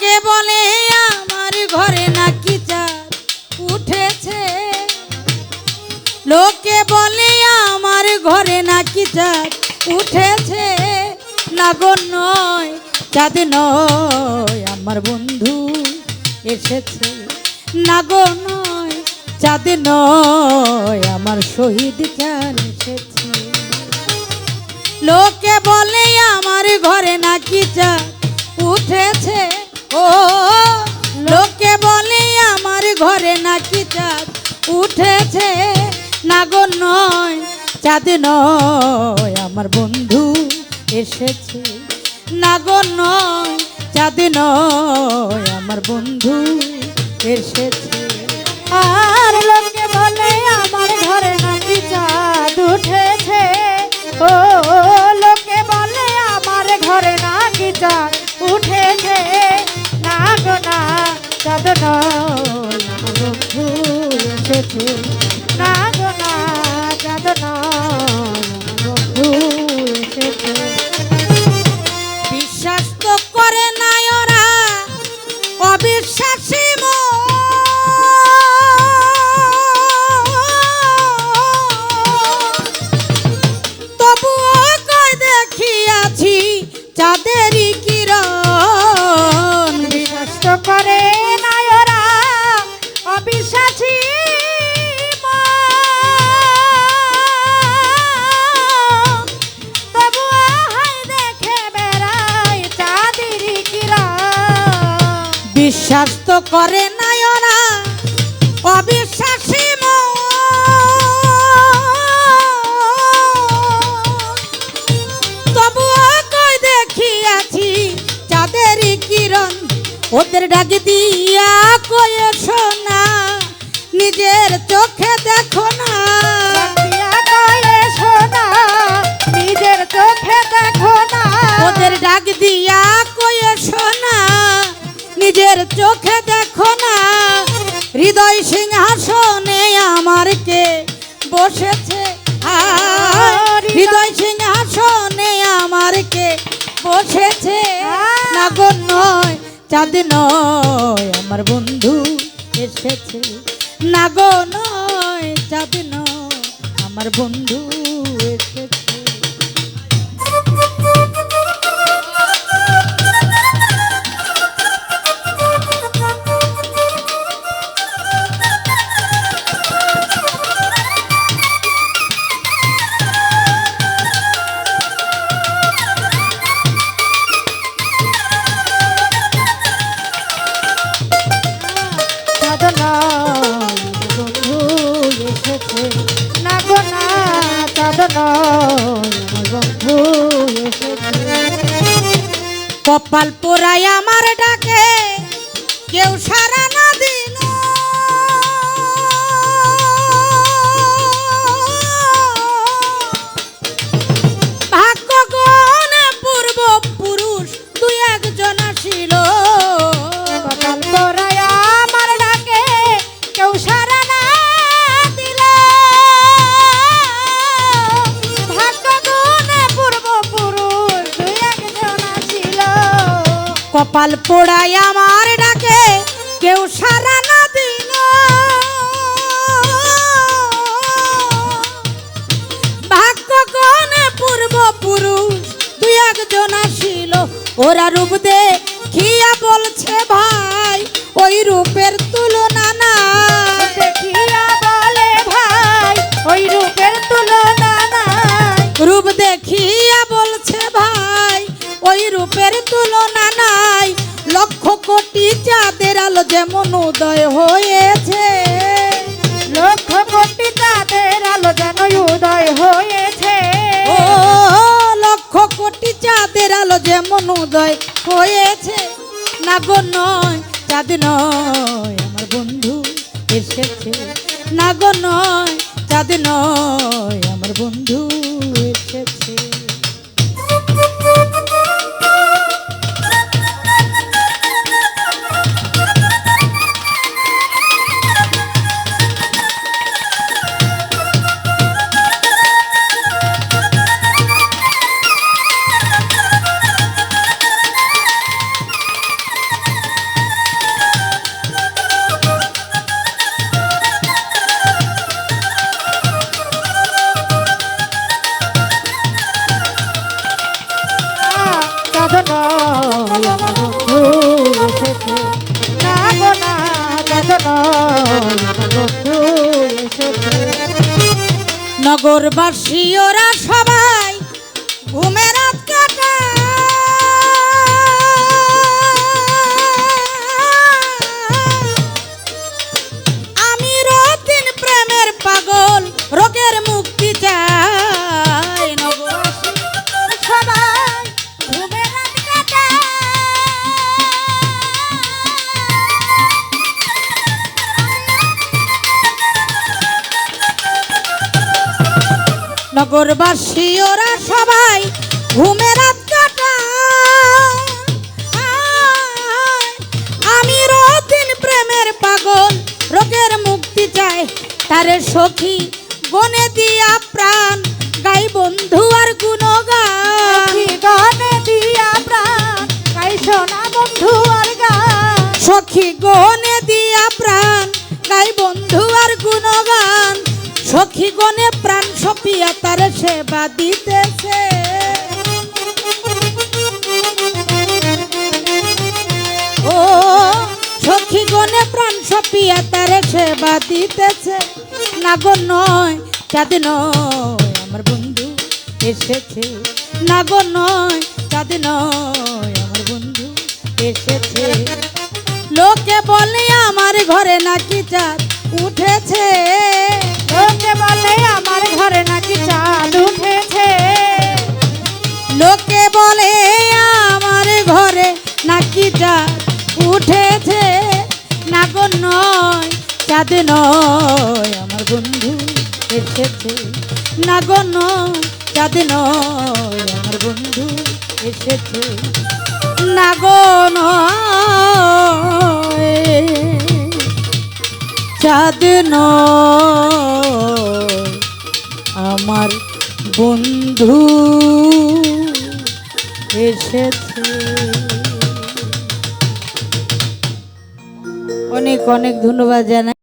লোকে বলে, আমার ঘরে নাকি চাঁদ উঠেছে? লোকে বলে, আমার ঘরে নাকি চাঁদ উঠেছে? নাগর নয়, চাঁদ নয়, আমার বন্ধু এসেছে। নাগর নয়, চাঁদ নয়, আমার শহীদ চাল এসেছে। লোকে বলে, আমার ঘরে নাকি চাঁদ উঠেছে? ও, লোকে বলে আমার ঘরে নাকি চাঁদ উঠেছে। নাগর নয়, চাঁদ নয়, আমার বন্ধু এসেছে। নাগর নয়, চাঁদ নয়, আমার বন্ধু এসেছে। আর লোকে বলে আমার ঘরে নাকি চাঁদ উঠেছে। ও, লোকে বলে আমার ঘরে নাকি চাঁদ উঠেছে। আমার বন্ধু এসেছে। না করে না। চাঁদ নয় আমার বন্ধু এসেছে। নাগ নয় চাঁদ নয় আমার বন্ধু এসেছে। কপাল পোড়াই আমার ডাকে কেউ সারা কপাল পোড়াই আমার ডাকে, কেউ সারা না দিল। ভাগ্য কনে পূর্ব পুরুষ, দুই একজন আসিল। ওরা রূপ লক্ষ কোটি চাঁদের আলো যেমন উদয় হয়েছে। লক্ষ কোটি চাঁদের আলো যেন উদয় হয়েছে। ও লক্ষ কোটি চাঁদের আলো যেমন উদয় হয়েছে। নাগর নয় চাঁদ নয় আমার বন্ধু এসেছে। নাগর নয় চাঁদ নয় আমার বন্ধু এসেছে। নগরবাসী ওরা সবাই ঘুমের নগরবাসী ওরা সবাই ঘুমে রাত আমি রতিন প্রেমের পাগল রোগের মুক্তি চাই। তারে সখী গনে দিয়া প্রাণ গাই বন্ধু আর গুণগান। সখী গনে দিয়া প্রাণ গাই সোনা বন্ধু আর গান। সখী গনে দিয়া প্রাণ গাই বন্ধু আর গুণগান। সখী গনে সপিয়া তার সেবা দিতেছে। ও সখী গনে প্রাণ সপিয়া তার সেবা দিতেছে। না নয়, চাঁদ নয়, আমার বন্ধু এসেছে। না গো নয়, চাঁদ নয়, আমার বন্ধু এসেছে। লোকে বলে আমার ঘরে নাকি চাঁদ উঠেছে। লোকে বলে ঘরে নাকি চাঁদ উঠেছে? লোকে বলে, আমার ঘরে নাকি চাঁদ উঠেছে? না গো, নয়, চাঁদ নয়, আমার বন্ধু এসেছে। না গো, নয়, চাঁদ নয়, আমার বন্ধু এসেছে। না গো, নয়, চাঁদ নয় বন্ধু এসেছে। অনেক অনেক ধন্যবাদ জানাই।